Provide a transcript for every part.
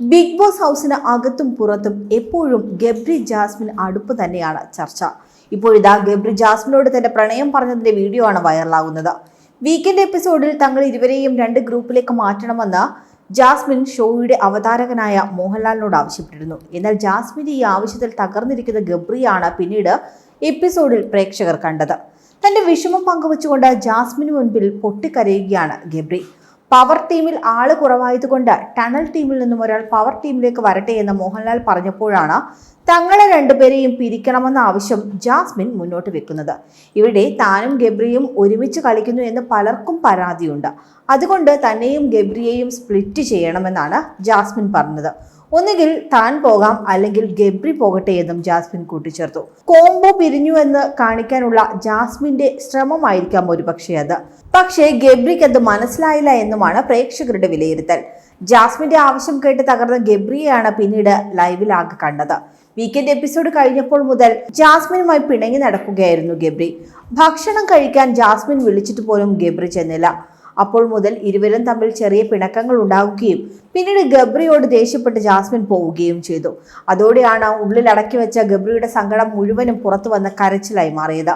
Big boss ഹൗസിന് അകത്തും പുറത്തും എപ്പോഴും ഗബ്രി ജാസ്മിൻ അടുപ്പ് തന്നെയാണ് ചർച്ച. ഇപ്പോഴിതാ ഗബ്രി ജാസ്മിനോട് തന്റെ പ്രണയം പറഞ്ഞതിന്റെ വീഡിയോ ആണ് വൈറലാകുന്നത്. വീക്കെൻഡ് എപ്പിസോഡിൽ തങ്ങൾ ഇരുവരെയും രണ്ട് ഗ്രൂപ്പിലേക്ക് മാറ്റണമെന്ന് ജാസ്മിൻ ഷോയുടെ അവതാരകനായ മോഹൻലാലിനോട് ആവശ്യപ്പെട്ടിരുന്നു. എന്നാൽ ജാസ്മിന്റെ ഈ ആവശ്യത്തിൽ തകർന്നിരിക്കുന്ന ഗബ്രിയാണ് പിന്നീട് എപ്പിസോഡിൽ പ്രേക്ഷകർ കണ്ടത്. തന്റെ വിഷമം പങ്കുവച്ചുകൊണ്ട് ജാസ്മിന് മുൻപിൽ പൊട്ടിക്കരയുകയാണ് ഗബ്രി. പവർ ടീമിൽ ആൾ കുറവായതുകൊണ്ട് ടണൽ ടീമിൽ നിന്നും ഒരാൾ പവർ ടീമിലേക്ക് വരട്ടെ എന്ന് മോഹൻലാൽ പറഞ്ഞപ്പോഴാണ് തങ്ങളെ രണ്ടുപേരെയും പിരിക്കണമെന്ന ആവശ്യം ജാസ്മിൻ മുന്നോട്ട് വെക്കുന്നത്. ഇവിടെ താനും ഗബ്രിയും ഒരുമിച്ച് കളിക്കുന്നു എന്ന് പലർക്കും പരാതിയുണ്ട്. അതുകൊണ്ട് തന്നെയും ഗബ്രിയെയും സ്പ്ലിറ്റ് ചെയ്യണമെന്നാണ് ജാസ്മിൻ പറഞ്ഞത്. ഒന്നുകിൽ താൻ പോകാം അല്ലെങ്കിൽ ഗബ്രി പോകട്ടെ എന്നും ജാസ്മിൻ കൂട്ടിച്ചേർത്തു. കോംബോ പിരിഞ്ഞു എന്ന് കാണിക്കാനുള്ള ജാസ്മിന്റെ ശ്രമമായിരിക്കാം ഒരുപക്ഷെ അത്. പക്ഷേ ഗബ്രിക്ക് അത് മനസ്സിലായില്ല എന്നുമാണ് പ്രേക്ഷകരുടെ വിലയിരുത്തൽ. ജാസ്മിന്റെ ആവശ്യം കേട്ട് തകർന്ന ഗബ്രിയെയാണ് പിന്നീട് ലൈവിലാകെ കണ്ടത്. വീക്കെൻഡ് എപ്പിസോഡ് കഴിഞ്ഞപ്പോൾ മുതൽ ജാസ്മിനുമായി പിണങ്ങി നടക്കുകയായിരുന്നു ഗബ്രി. ഭക്ഷണം കഴിക്കാൻ ജാസ്മിൻ വിളിച്ചിട്ട് പോലും ഗബ്രി ചെന്നില്ല. അപ്പോൾ മുതൽ ഇരുവരും തമ്മിൽ ചെറിയ പിണക്കങ്ങൾ ഉണ്ടാവുകയും പിന്നീട് ഗബ്രിയോട് ദേഷ്യപ്പെട്ട് ജാസ്മിൻ പോവുകയും ചെയ്തു. അതോടെയാണ് ഉള്ളിൽ അടക്കി വെച്ച ഗബ്രിയുടെ സങ്കടം മുഴുവനും പുറത്തു വന്ന കരച്ചിലായി മാറിയത്.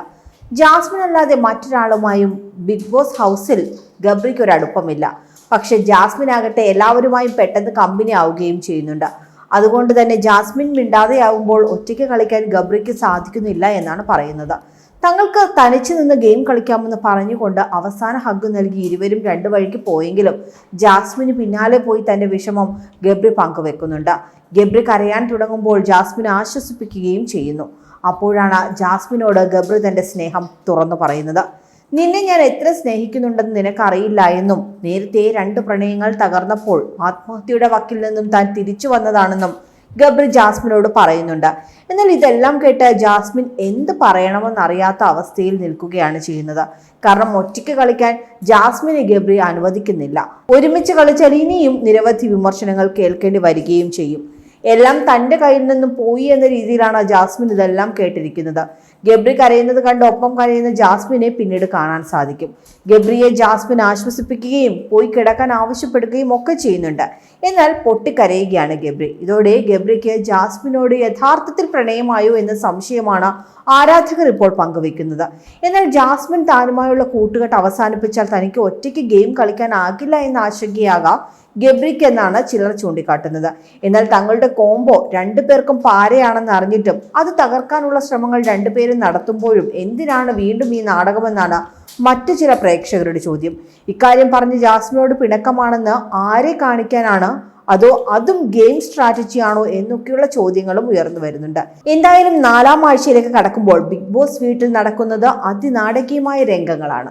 ജാസ്മിൻ അല്ലാതെ മറ്റൊരാളുമായും ബിഗ് ബോസ് ഹൗസിൽ ഗബ്രിക്ക് ഒരു അടുപ്പമില്ല. പക്ഷെ ജാസ്മിൻ ആകട്ടെ എല്ലാവരുമായും പെട്ടെന്ന് കമ്പനി ആവുകയും ചെയ്യുന്നുണ്ട്. അതുകൊണ്ട് തന്നെ ജാസ്മിൻ മിണ്ടാതെയാവുമ്പോൾ ഒറ്റയ്ക്ക് കളിക്കാൻ ഗബ്രിക്ക് സാധിക്കുന്നില്ല എന്നാണ് പറയുന്നത്. തങ്ങൾക്ക് തനിച്ചു നിന്ന് ഗെയിം കളിക്കാമെന്ന് പറഞ്ഞുകൊണ്ട് അവസാന ഹഗ് നൽകി ഇരുവരും രണ്ടു വഴിക്ക് പോയെങ്കിലും ജാസ്മിന് പിന്നാലെ പോയി തന്റെ വിഷമം ഗബ്രി പങ്കുവെക്കുന്നുണ്ട്. ഗബ്രി കരയാൻ തുടങ്ങുമ്പോൾ ജാസ്മിൻ ആശ്വസിപ്പിക്കുകയും ചെയ്യുന്നു. അപ്പോഴാണ് ജാസ്മിനോട് ഗബ്രി തന്റെ സ്നേഹം തുറന്നു പറയുന്നത്. നിന്നെ ഞാൻ എത്ര സ്നേഹിക്കുന്നുണ്ടെന്ന് നിനക്കറിയില്ല എന്നും നേരത്തെ രണ്ട് പ്രണയങ്ങൾ തകർന്നപ്പോൾ ആത്മഹത്യയുടെ വക്കിൽ നിന്നും താൻ തിരിച്ചു വന്നതാണെന്നും ഗബ്രി ജാസ്മിനോട് പറയുന്നുണ്ട്. എന്നാൽ ഇതെല്ലാം കേട്ട് ജാസ്മിൻ എന്ത് പറയണമെന്നറിയാത്ത അവസ്ഥയിൽ നിൽക്കുകയാണ് ചെയ്യുന്നത്. കാരണം ഒറ്റയ്ക്ക് കളിക്കാൻ ജാസ്മിനെ ഗബ്രി അനുവദിക്കുന്നില്ല. ഒരുമിച്ച് കളിച്ചാൽ ഇനിയും നിരവധി വിമർശനങ്ങൾ കേൾക്കേണ്ടി വരികയും ചെയ്യും. എല്ലാം തന്റെ കയ്യിൽ നിന്നും പോയി എന്ന രീതിയിലാണ് ജാസ്മിൻ ഇതെല്ലാം കേട്ടിരിക്കുന്നത്. ഗബ്രി കരയുന്നത് കണ്ട് ഒപ്പം കരയുന്ന ജാസ്മിനെ പിന്നീട് കാണാൻ സാധിക്കും. ഗബ്രിയെ ജാസ്മിൻ ആശ്വസിപ്പിക്കുകയും പോയി കിടക്കാൻ ആവശ്യപ്പെടുകയും ഒക്കെ ചെയ്യുന്നുണ്ട്. എന്നാൽ പൊട്ടിക്കരയുകയാണ് ഗബ്രി. ഇതോടെ ഗബ്രിക്ക് ജാസ്മിനോട് യഥാർത്ഥത്തിൽ പ്രണയമായോ എന്ന സംശയമാണ് ആരാധകർ ഇപ്പോൾ പങ്കുവെക്കുന്നത് എന്നാൽ ജാസ്മിൻ താനുമായുള്ള കൂട്ടുകെട്ട് അവസാനിപ്പിച്ചാൽ തനിക്ക് ഒറ്റയ്ക്ക് ഗെയിം കളിക്കാനാകില്ല എന്ന ആശങ്കയാകാം ഗബ്രിക്ക് എന്നാണ് ചിലർ ചൂണ്ടിക്കാട്ടുന്നത്. എന്നാൽ തങ്ങളുടെ കോംബോ രണ്ടു പേർക്കും പാരയാണെന്ന് അറിഞ്ഞിട്ടും അത് തകർക്കാനുള്ള ശ്രമങ്ങൾ രണ്ടുപേരും നടത്തുമ്പോഴും എന്തിനാണ് വീണ്ടും ഈ നാടകമെന്നാണ് മറ്റു ചില പ്രേക്ഷകരുടെ ചോദ്യം. ഇക്കാര്യം പറഞ്ഞ് ജാസ്മിനോട് പിണക്കമാണെന്ന് ആരെ കാണിക്കാനാണ്? അതോ അതും ഗെയിം സ്ട്രാറ്റജിയാണോ എന്നൊക്കെയുള്ള ചോദ്യങ്ങളും ഉയർന്നു വരുന്നുണ്ട്. എന്തായാലും നാലാം ആഴ്ചയിലേക്ക് കടക്കുമ്പോൾ ബിഗ് ബോസ് വീട്ടിൽ നടക്കുന്നത് അതിനാടകീയമായ രംഗങ്ങളാണ്.